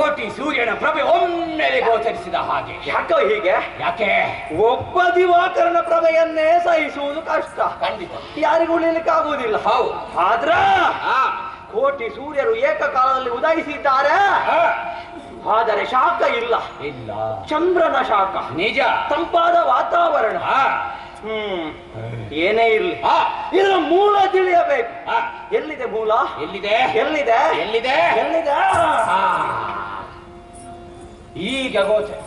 ಕೋಟಿ ಸೂರ್ಯನ ಪ್ರಭೆ ಒಮ್ಮೆಲೆ ಗೋಚರಿಸಿದ ಹಾಗೆ. ಯಾಕೋ ಹೀಗೆ? ಯಾಕೆ? ಒಬ್ಬ ದಿವಾಕರನ ಪ್ರಭೆಯನ್ನೇ ಸಹಿಸುವುದು ಕಷ್ಟ. ಖಂಡಿತ. ಯಾರಿಗೂ ಉಳಿಲಿಕ್ಕೆ ಆಗುವುದಿಲ್ಲ ಹೌದು. ಆದ್ರ ಆ, ಕೋಟಿ ಸೂರ್ಯರು ಏಕಕಾಲದಲ್ಲಿ ಉದಯಿಸಿದ್ದಾರೆ. ಆದರೆ ಶಾಖ ಇಲ್ಲ. ಇಲ್ಲ. ಚಂದ್ರನ ಶಾಖ ನಿಜ. ತಂಪಾದ ವಾತಾವರಣ. ಹ್ಮ್. ಏನೇ ಇರ್ಲಿ. ಇದರ ಮೂಲ ತಿಳಿಯಬೇಕು. ಎಲ್ಲಿದೆ ಮೂಲ? ಎಲ್ಲಿದೆ? ಎಲ್ಲಿದೆ? ಎಲ್ಲಿದೆ? ಎಲ್ಲಿದೆ? ಈಗ ಗೋಚರ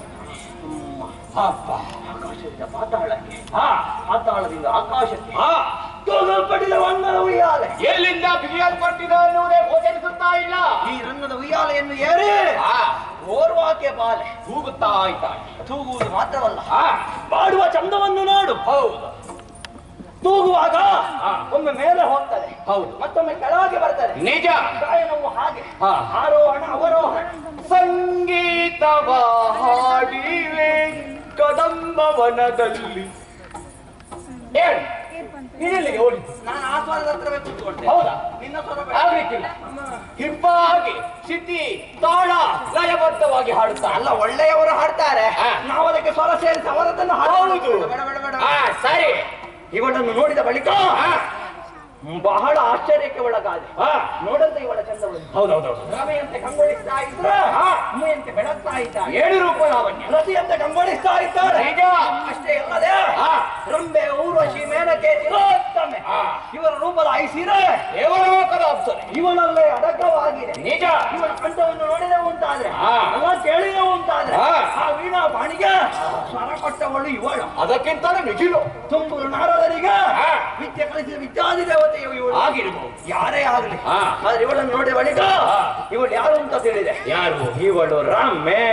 ಅಪ್ಪ ಆಕಾಶದಿಂದ ಪಾತಾಳಕ್ಕೆ ಆ, ಪಾತಾಳದಿಂದ ಆಕಾಶಕ್ಕೆ ಹಾ. ತೂಗಲ್ಪಟ್ಟಿದ ವಣ್ಣದ ಉಯ್ಯಾಲೆ. ಎಲ್ಲಿಂದ ಬಿಗಿಯಲ್ಪಟ್ಟಿದೆ ಎನ್ನುವುದೇ ಗೋಚರಿಸುತ್ತಾ ಇಲ್ಲ. ಈ ರನ್ನದ ಉಯ್ಯಾಲೆಯನ್ನು ಏರಿ ಓರ್ವಾಕೆ ಬಾಲೆ. ತೂಗುತ್ತಾ ಇದ್ದಾಳೆ ತೂಗುವುದು ಮಾತ್ರವಲ್ಲ ಮಾಡುವ ಚಂದವನ್ನು ನೋಡು. ಹೌದು. ತೂಗುವಾಗ ಹಾ. ಒಮ್ಮೆ ಮೇಲೆ ಹೋಗ್ತದೆ. ಹೌದು. ಮತ್ತೊಮ್ಮೆ ಕೆಳಗೆ ಬರ್ತದೆ. ನಿಜ. ಗಾಯನವು ಹಾಗೆ. ಹಾ. ಆರೋಹಣ ಅವರೋಹಣ. ಸಂಗೀತವ ಹಾಡಿವೆ ಕದಂಬವನದಲ್ಲಿ. ಹೇಳು ಇಲ್ಲಿಗೆ ಓಡಿ. ನಾನು ಆ ಸ್ವರದ ಹತ್ರವೇ ಕೂತ್ಕೊಂಡೆ. ಹೌದಾ? ನಿನ್ನ ಸ್ವರ ಬೇಡ. ಆಗ್ಲಿಕ್ಕಿಲ್ಲ. ಹಿಪ್ಪಾಗಿ ಸಿದ್ಧಿ ತಾಳ ಲಯಬದ್ಧವಾಗಿ ಹಾಡುತ್ತಾ. ಅಲ್ಲ ಒಳ್ಳೆಯವರು ಹಾಡ್ತಾರೆ. ಹಾ. ನಾವು ಅದಕ್ಕೆ ಸ್ವರ ಸೇರಿಸಿ ಅವರದನ್ನು ಹಾಡುವುದು ಬೇಡ ಬೇಡ ಬೇಡ. ಆ, ಸರಿ. ಇವಳನ್ನು ನೋಡಿದ ಬಳಿಕ ಬಹಳ ಆಶ್ಚರ್ಯಕ್ಕೆ ಒಳಗಾದೆ. ನೋಡಂತ ಇವಳ ಚಂದವನ್ನು. ಹೌದೌದು ರಮೆಯಂತೆ ಕಂಗೊಳಿಸ್ತಾ ಇದ್ರೆ. ಅಮ್ಮೆಯಂತೆ ಬೆಳಗ್ತಾ ಇದ್ದ. ಏಳು ರೂಪ ಲಾವಣ್ಯ ರತಿಯಂತೆ ಕಂಗೊಳಿಸ್ತಾ ಇದ್ದಾರೆ ನಿಜ. ಅಷ್ಟೇ ಅಲ್ಲದೆ. ರಂಬೆ ಊರ್ವಶಿ ಮೇನಕೆ ತಿಲೋತ್ತಮೆ ಹಾ. ಇವರ ರೂಪದ ಐಸಿರೆ ದೇವಲೋಕದ ಅಪ್ಸರೆ. ಇವನಲ್ಲೇ ಅಡಕವಾಗಿದೆ. ನಿಜ. ಇವನ ಕಂಠವನ್ನು ನೋಡಿದೆವು ಉಂಟಾದ್ರೆ ಹಾ. ಕೇಳಿದೆ ವೀಣಾ ಬಾಣಿಗೆ? ಸ್ವರ ಕೊಟ್ಟವಳು ಇವಳು. ಅದಕ್ಕಿಂತಲೂ ಮಿಗಿಲು ತುಂಬು ನಾರಾದರಿಗ. ವಿದ್ಯೆ ಕಲಿಸಿದ ವಿದ್ಯಾದಿ ದೇವತೆ ಇವಳು ಆಗಿರ್ಬೋದು ಯಾರೇ ಆಗಲಿ. ಆದ್ರೆ ಇವಳನ್ನು ನೋಡಿ ಬಳಿಕ ಇವಳು ಯಾರು ಅಂತ ತಿಳಿದೆ. ಯಾರು? ಇವಳು ರಾಮೇ.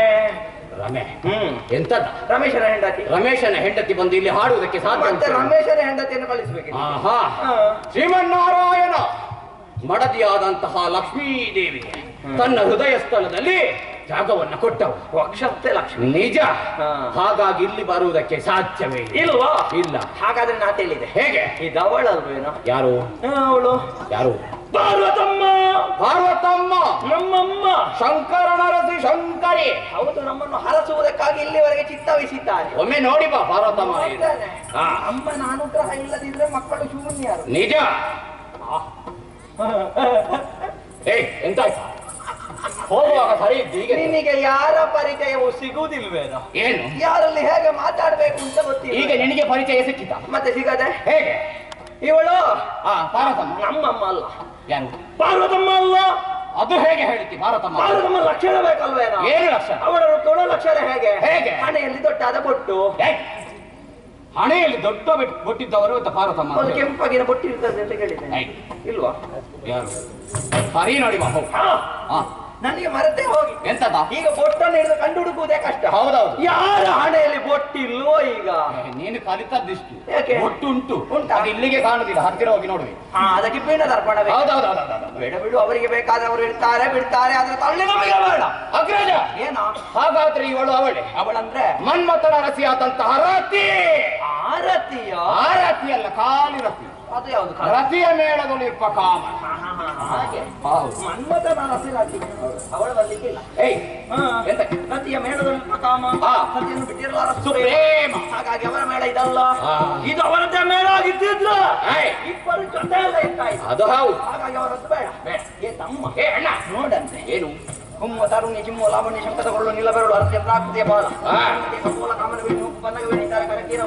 ರಮೆ. ಹ್ಮ್. ಎಂತದ? ರಮೇಶನ ಹೆಂಡತಿ. ರಮೇಶನ ಹೆಂಡತಿ ಬಂದು ಇಲ್ಲಿ ಹಾಡುವುದಕ್ಕೆ ಸಾಧ್ಯ ರಮೇಶನ ಹೆಂಡತಿಯನ್ನು ಕಳಿಸ್ಬೇಕು ಆಹಾ. ಶ್ರೀಮನ್ನಾರಾಯಣ ಮಡದಿಯಾದಂತಹ ಲಕ್ಷ್ಮೀದೇವಿ ತನ್ನ ಹೃದಯ ಸ್ಥಳದಲ್ಲಿ ಜಾಗವನ್ನು ಕೊಟ್ಟವು. ವಕ್ಷಸ್ಥೆ ಲಕ್ಷ್ಮಿ. ನಿಜ. ಹಾಗಾಗಿ ಇಲ್ಲಿ ಬರುವುದಕ್ಕೆ ಸಾಧ್ಯವೇ. ಇಲ್ವಾ? ಇಲ್ಲ. ಹಾಗಾದ್ರೆ ನಾ ತಿಳಿದೆ. ಹೇಗೆ? ಇದವಳಲ್ವೇನೋ ಯಾರು? ಅವಳು. ಯಾರು? ಪಾರ್ವತಮ್ಮ. ಪಾರ್ವತಮ್ಮ. ನಮ್ಮಮ್ಮ. ಶಂಕರನ ರಸಿ ಶಂಕರಿ. ಹೌದು ನಮ್ಮನ್ನು ಹರಸುವುದಕ್ಕಾಗಿ ಇಲ್ಲಿವರೆಗೆ ಚಿತ್ತವಿಸಿದ್ದಾರೆ ಒಮ್ಮೆ ನೋಡಿ ಬಾ ಪಾರ್ವತಮ್ಮ. ಅಮ್ಮನ ಅನುಗ್ರಹ ಇಲ್ಲದಿದ್ರೆ ಮಕ್ಕಳು ಶೂನ್ಯರು. ನಿಜ. ಏಯ್ ಎಂತಾಯ್ತು? ಹೋಗುವಾಗ ಸರಿ ಇದ್ದು ನಿನಗೆ ಯಾರ ಪರಿಚಯವೂ ಸಿಗುವುದಿಲ್ವೇನೋ ಏನು? ಯಾರಲ್ಲಿ ಹೇಗೆ ಮಾತಾಡಬೇಕು ಅಂತ ಗೊತ್ತಿಲ್ಲ. ಈಗ ನಿನಗೆ ಪರಿಚಯ ಸಿಕ್ಕಿತ ಮತ್ತೆ ಸಿಗದೆ? ಹೇಗೆ? ಇವಳು? ಆ ಪಾರ್ವತಮ್ಮ. ನಮ್ಮಮ್ಮ ಅಲ್ಲ. ಯಾರು? ಪಾರ್ವತಮ್ಮ ಅಲ್ಲ. ಅದು ಹೇಗೆ ಹೇಳ್ತಿ ಭಾರತಮ್ಮ ಪಾರ್ವತಮ್ಮ ಲಕ್ಷಣ ಬೇಕಲ್ವೇನೋ? ಏನು ಲಕ್ಷಣ? ಅವಳ ಕೊಡೋ ಲಕ್ಷಣ ಹೇಗೆ? ಹೇಗೆ? ಹಣೆಯಲ್ಲಿ ದೊಡ್ಡಾದ ಬೊಟ್ಟು. ಹೇ ಹಣೆಯಲ್ಲಿ ದೊಡ್ಡ ಬೊಟ್ಟಿದ್ದವರು ಕೊಟ್ಟಿದ್ದವರು ಅಂತ ಭಾರತಮ್ಮ ಒಂದು ಕೆಂಪಗಿನ ಬೊಟ್ಟು ಇರ್ತದೆ ಅಂತ ಕೇಳಿದ್ದೇನೆ. ಏಯ್! ಇಲ್ವಾ? ಯಾರು? ಸರಿ ನೋಡಿ ಹೋಗು. ಹಾ, ಹಾ ನನಗೆ ಮರತೆ ಹೋಗಿ. ಎಂತದ? ಈಗ ಬೊಟ್ಟನ್ನು ಹಿಡಿದು ಕಂಡು ಹುಡುಕುವುದೇ ಕಷ್ಟ. ಹೌದೌದು. ಯಾರ ಹಣೆಯಲ್ಲಿ ಬೊಟ್ಟಿಲ್ವೋ ಈಗ? ನೀನು ಕಲಿತದ್ದಿಷ್ಟು ಯಾಕೆ? ಒಟ್ಟು ಉಂಟು. ಉಂಟಾ? ಅದು ಇಲ್ಲಿಗೆ ಕಾಣುದಿಲ್ಲ. ಹತ್ತಿರ ಹೋಗಿ ನೋಡುವೆ. ಹಾ ಅದಕ್ಕೆ ಪೀಣ ತರ್ಪಣ ಬೇಕು. ಹೌದೌದೌದೌದು ಬೇಡ ಬಿಡು ಅವರಿಗೆ ಬೇಕಾದವರು ಇರ್ತಾರೆ ಬಿಡ್ತಾರೆ ಆದ್ರೆ ತಳ್ಳಿ ನಮಗೆ ಬೇಡ. ಅಗ್ರಜ! ಏನ? ಹಾಗಾದ್ರೆ ಇವಳು ಅವಳೆ? ಅವಳಂದ್ರೆ? ಮನ್ಮಥನ ರಸಿಯಾದಂತಹ ರತಿ! ಆರತಿಯ ಆ ರತಿ ಅಲ್ಲ ಖಾಲಿ ರತಿ. ಅದು ಯಾವುದು ಕಾಲ? ರತಿಯ ಮೇಳದಲ್ಲಿರುವ ಕಾಮ. ಹಾ, ಹಾ, ಹಾ, ಹಾಗೆ. ಹೌದು. ರಾತಿ ಅವಳ ಬರ್ಲಿಕ್ಕಿಲ್ಲ ಏಯ್. ಹಾ. ಎಂತ? ರತಿಯ ಮೇಳದಲ್ಲಿ ಕಾಮ? ಹಾ. ಸತಿಯನ್ನು ಬಿಟ್ಟಿರಲಾರ ಸುಪ್ರೇಮ. ಹಾಗಾಗಿ ಅವರ ಮೇಳ ಇದಲ್ಲ. ಹಾ. ಇದು ಅವರದ್ದೇ ಮೇಳ ಆಗಿದ್ದಿದ್ರು ಏಯ್. ಇಬ್ಬರು ಜೊತೆ ಎಲ್ಲ ಇರ್ತಾ ಇದ್ರು ಅದು ಹೌದು. ಹಾಗಾಗಿ ಅವರದ್ದು ಬೇಡ. ಬೇಡ. ಏ ತಮ್ಮ. ಏ ಅಣ್ಣ. ನೋಡಂತೆ. ಏನು? ಹುಮ್ಮ ತರುಣಿ ಚಿಮ್ಮು ಲಾವಣ್ಯ ಶಂಕರಗೊಳ್ಳು ನಿಲಬೆರಳು ಅರ್ಥ ಬಾಲ. ಮೂಲ ಕಾಮನ ಬಿಟ್ಟು ಬಂದಾಗ ವೇಣಿದ್ದಾರೆ ಕರಕೀರ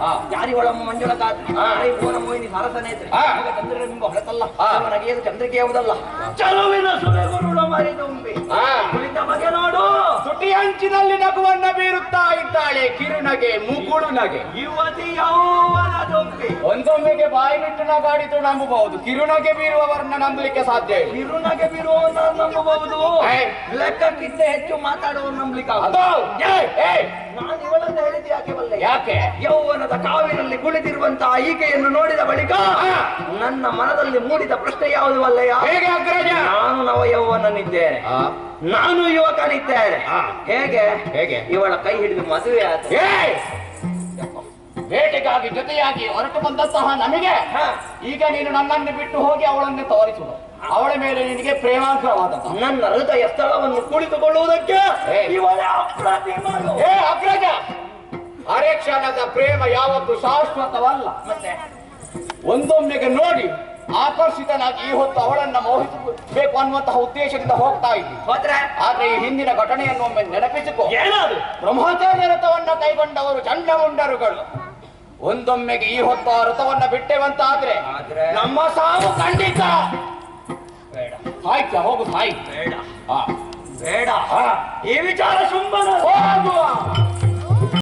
ಹಾ. ಯಾರಿಗೊಳಮ್ಮ ಮಂಜುಳ ಕಾತ್ರಿ. ಪೂರ್ಣ ಮೋಹಿನಿ ಸರಸ ಚಂದ್ರ ಚಂದ್ರನ ಹೊಳತಲ್ಲ ನಗೆಯದು ಚಂದ್ರಿಕೆ ಯಾವುದಲ್ಲ ಚಲುವಿನ ಸುರೆಗುರುಳ ಮರಿದುಂಬಿ. ಕುಳಿತ ಬಗೆ ತುಟಿ ಅಂಚಿನಲ್ಲಿ ನಗುವನ್ನ ಬೀರುತ್ತಾ ಇದ್ದಾಳೆ ಕಿರುನಗೆ ಮುಗುಳು ನಗೆ ಯುವತಿ ಒಂದೊಮ್ಮೆಗೆ ಬಾಯಿ ಬಿಟ್ಟು ನಗಾಡಿತು ನಂಬಬಹುದು. ಕಿರುನಗೆ ಬೀರುವವರನ್ನ ನಂಬಲಿಕ್ಕೆ ಸಾಧ್ಯ ಇಲ್ಲ. ಕಿರುನಗೆ ಬೀರುವವರನ್ನ ನಂಬಬಹುದು. ಲೆಕ್ಕಕ್ಕಿಂತ ಹೆಚ್ಚು ಮಾತಾಡುವವರು ನಂಬಲಿಕ್ಕೆ ನಾನು ಇವಳನ್ನ ಹೇಳಿದ ಯಾಕೆ ಬಲ್ಲೆ? ಯಾಕೆ? ಯೌವನದ ಕಾವಿನಲ್ಲಿ ಕುಳಿತಿರುವಂತಹ ಈಕೆಯನ್ನು ನೋಡಿದ ಬಳಿಕ ನನ್ನ ಮನದಲ್ಲಿ ಮೂಡಿದ ಪ್ರಶ್ನೆ ಯಾವುದು ಅಲ್ಲಯ್ಯ ಹೇಗೆ ಯೌವನನಿದ್ದೇನೆ ನಾನು ಯುವಕನಿದ್ದೇನೆ. ಹೇಗೆ? ಹೇಗೆ? ಇವಳ ಕೈ ಹಿಡಿದು ಮದುವೆ ಏಯ್! ಬೇಟೆಗಾಗಿ ಜೊತೆಯಾಗಿ ಹೊರಟು ಸಹ ನಮಗೆ. ಈಗ ನೀನು ನನ್ನನ್ನು ಬಿಟ್ಟು ಹೋಗಿ ಅವಳನ್ನು ತೋರಿಸುವುದು ಅವಳ ಮೇಲೆ ನಿನಗೆ ಪ್ರೇಮಾಗ್ರವಾದದ್ದು ನನ್ನ ಹೃದಯ ಸ್ಥಳವನ್ನು ಕುಳಿತುಕೊಳ್ಳುವುದಕ್ಕೆ ಅಗ್ರಜ! ಅರೆ ಕ್ಷಣದ ಪ್ರೇಮ ಯಾವತ್ತು ಶಾಶ್ವತವಲ್ಲ. ಮತ್ತೆ? ಒಂದೊಮ್ಮೆಗೆ ನೋಡಿ. ಆಕರ್ಷಿತನಾಗಿ ಈ ಹೊತ್ತು ಅವಳನ್ನ ಮೋಹಿಸಬೇಕು ಅನ್ನುವಂತಹ ಉದ್ದೇಶದಿಂದ ಹೋಗ್ತಾ ಇದ್ವಿ ಆದ್ರೆ ಈ ಹಿಂದಿನ ಘಟನೆಯನ್ನು ಒಮ್ಮೆ ನೆನಪಿಸಿಕೊ. ಏನಾದ್ರು? ಬ್ರಹ್ಮಚಾರ್ಯ ರಥವನ್ನ ಕೈಗೊಂಡವರು ಚಂಡಮುಂಡರುಗಳು. ಒಂದೊಮ್ಮೆಗೆ ಈ ಹೊತ್ತು ಆ ರಥವನ್ನ ಬಿಟ್ಟೆವಂತಾದ್ರೆ ಆದ್ರೆ? ನಮ್ಮ ಸಾವು ಖಂಡಿತ. ಬೇಡ. ಆಯ್ತಾ? ಹೋಗು ಸಾಹಿತ್ಯ ಬೇಡ. ಬೇಡ. ಈ ವಿಚಾರ ಸುಮ್ಮನೆ ಹೋಗುವ.